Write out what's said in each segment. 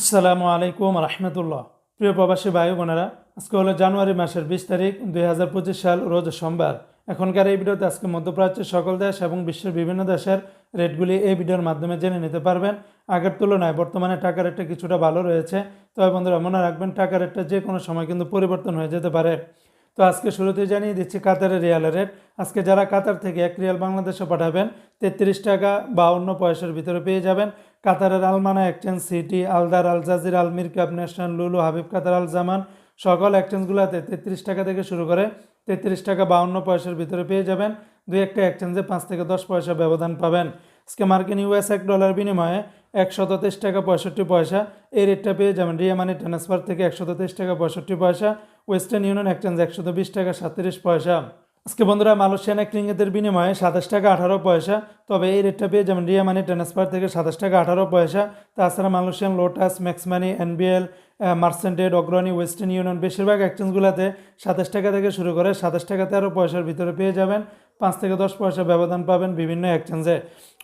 আসসালামু আলাইকুম রহমতুল্লাহ। প্রিয় প্রবাসী ভাই বোনেরা আজকে হলো জানুয়ারি মাসের বিশ তারিখ, দুই হাজার পঁচিশ সাল, রোজ সোমবার। এখনকার এই ভিডিওতে আজকে মধ্যপ্রাচ্যের সকল দেশ এবং বিশ্বের বিভিন্ন দেশের রেটগুলি এই ভিডিওর মাধ্যমে জেনে নিতে পারবেন। আগের তুলনায় বর্তমানে টাকা রেটটা কিছুটা ভালো রয়েছে। তবে বন্ধুরা, মনে রাখবেন টাকা রেটটা যে কোনো সময় কিন্তু পরিবর্তন হয়ে যেতে পারে। তো আজকে শুরুতেই জানিয়ে দিচ্ছি কাতারের রিয়ালের রেট আজকে যারা কাতার থেকে এক রিয়াল বাংলাদেশে পাঠাবেন, তেত্রিশ টাকা বাউন্ন পয়সার ভিতরে পেয়ে যাবেন কাতারের Al Mana exchange City Al Dar Al Jazeera Al Mirqab National Lulu Habib Qatar আল জামান সকল এক্সচেঞ্জগুলোতে তেত্রিশ টাকা থেকে শুরু করে তেত্রিশ টাকা বাউন্ন পয়সার ভিতরে পেয়ে যাবেন। দুই একটা এক্সচেঞ্জে পাঁচ থেকে দশ পয়সা ব্যবধান পাবেন। আজকে মার্কিন ইউএস এক ডলার বিনিময়ে একশত তেইশ টাকা পঁয়ষট্টি পয়সা। এই রেটটা পেয়ে যাবেন রিয়া মানি ট্রান্সফার থেকে একশত তেইশ টাকা পঁয়ষট্টি পয়সা, ওয়েস্টার্ন ইউনিয়ন এক্সচেঞ্জ একশত বিশ টাকা সাতত্রিশ পয়সা। আজকে বন্ধুরা, মালয়েশিয়ান এক রিঙ্গিতের বিনিময়ে সাতাশ টাকা আঠারো পয়সা, তবে এই রেটটা পেয়ে যাবেন রিয়া মানি ট্রান্সফার থেকে সাতাশ টাকা আঠারো পয়সা। তাছাড়া Malaysian Lotus, Max Money, NBL মার্সেন্টেড, Agrani Western Union বেশিরভাগ এক্সচেঞ্জগুলোতে সাতাশ টাকা থেকে শুরু করে সাতাশ টাকা তেরো পয়সার ভিতরে পেয়ে যাবেন। পাঁচ থেকে দশ পয়সা ব্যবধান পাবেন বিভিন্ন এক্সচেঞ্জে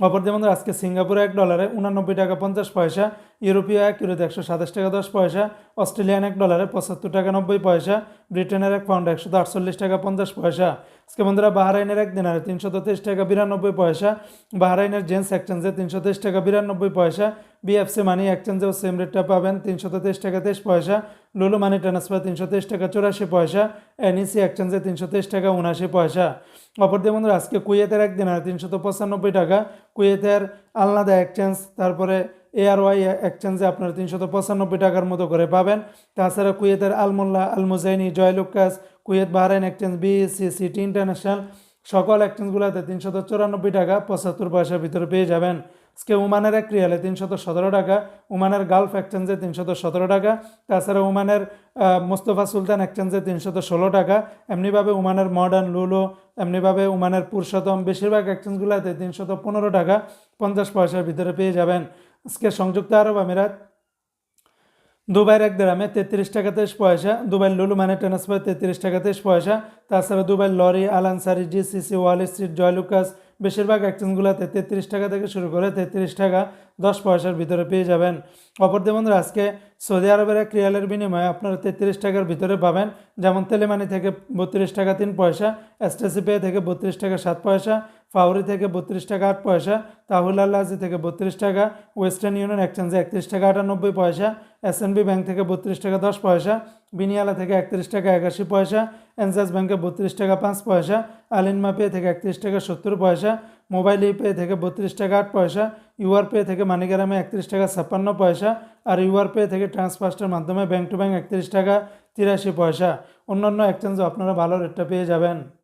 অপর যেমন আজকে সিঙ্গাপুরে এক ডলারে উনানব্বই টাকা পঞ্চাশ পয়সা, ইউরোপীয় এক ইউরোতে একশো সাতাশ টাকা দশ পয়সা, অস্ট্রেলিয়ান এক ডলারে পঁচাত্তর টাকা নব্বই পয়সা, ব্রিটেনের এক পাউন্ড একশো আটচল্লিশ টাকা পঞ্চাশ পয়সা। আজকে বন্ধুরা বাহারাইনের এক দিনারে তিনশো তেইশ টাকা, বিরানব্বই পয়সা। বাহারাইনের জেন্টস এক্সচেঞ্জে তিনশো তেইশ টাকা, বিরানব্বই পয়সা। বিএফসি মানি এক্সচেঞ্জেও সেম রেটটা পাবেন তিনশো তেইশ টাকা, তেইশ পয়সা। লুলু মানি ট্রান্সফার তিনশো তেইশ টাকা, চুরাশি পয়সা। এনইসি এক্সচেঞ্জে তিনশো তেইশ টাকা, উনআশি পয়সা। অপরদিকে বন্ধুরা, আজকে কুয়েতের একদিন আর তিনশত পঁচানব্বই টাকা। কুয়েতের আলনাদা এক্সচেঞ্জ, তারপরে এআরওয়াই এক্সচেঞ্জে আপনারা তিনশত পঁচানব্বই টাকার মতো করে পাবেন। তাছাড়া কুয়েতের Al Mulla, Al Muzaini Joyalukkas Kuwait Bahrain exchange BSC City International সকল এক্সচেঞ্জগুলোতে তিনশত চুরানব্বই টাকা পঁচাত্তর পয়সার ভিতরে পেয়ে যাবেন। আজকে ওমানের এক রিয়ালে তিনশত সতেরো টাকা, ওমানের গালফ এক্সচেঞ্জে তিনশত সতেরো টাকা, তাছাড়া ওমানের মোস্তফা সুলতান এক্সচেঞ্জে তিনশত ষোলো টাকা, এমনিভাবে ওমানের মডার্ন লুলো এমনিভাবে ওমানের পুরুষোত্তম, বেশিরভাগ এক্সচেঞ্জগুলোতে তিনশত পনেরো টাকা, পঞ্চাশ পয়সার ভিতরে পেয়ে যাবেন। আজকে সংযুক্ত আরব আমিরাত, দুবাইয়ের এক গ্রামে তেত্রিশ টাকা তেইশ পয়সা দুবাই লুলু মানে ট্রান্সফার তেত্রিশ টাকা তেইশ পয়সা, তাছাড়া দুবাইয়ের Lari Al Ansari GCC Wall Street Joyalukkas বেশিরভাগ এক্সচেঞ্জগুলোতে তেত্রিশ টাকা থেকে শুরু করে তেত্রিশ টাকা দশ পয়সার ভিতরে পেয়ে যাবেন। অপরদের বন্ধুরা, আজকে সৌদি আরবের এক রিয়ালের বিনিময়ে আপনারা তেত্রিশ টাকার ভিতরে পাবেন। যেমন তেলেমানি থেকে বত্রিশ টাকা তিন পয়সা এসটিসি পে থেকে বত্রিশ টাকা সাত পয়সা, ফাউরি থেকে বত্রিশ টাকা আট পয়সা, তাহুল আল্লাজি থেকে বত্রিশ টাকা, ওয়েস্টার্ন ইউনিয়ন এক্সচেঞ্জে একত্রিশ টাকা আটানব্বই পয়সা এসএনবি ব্যাংক থেকে বত্রিশ টাকা দশ পয়সা, বিনিয়ালা থেকে একত্রিশ টাকা একাশি পয়সা এনজাস ব্যাংকে বত্রিশ টাকা পাঁচ পয়সা আলিনমা পে থেকে একত্রিশ টাকা সত্তর পয়সা, মোবাইল পে থেকে বত্রিশ টাকা আট পয়সা, ইউআর পে থেকে মানিগ্রামে একত্রিশ টাকা ছাপ্পান্ন পয়সা আর ইউআর পে থেকে ট্রান্সফার্স্টের মাধ্যমে ব্যাংক টু ব্যাংক একত্রিশ টাকা তিরাশি পয়সা। অন্যান্য এক্সচেঞ্জও আপনারা ভালো রেটটা পেয়ে যাবেন।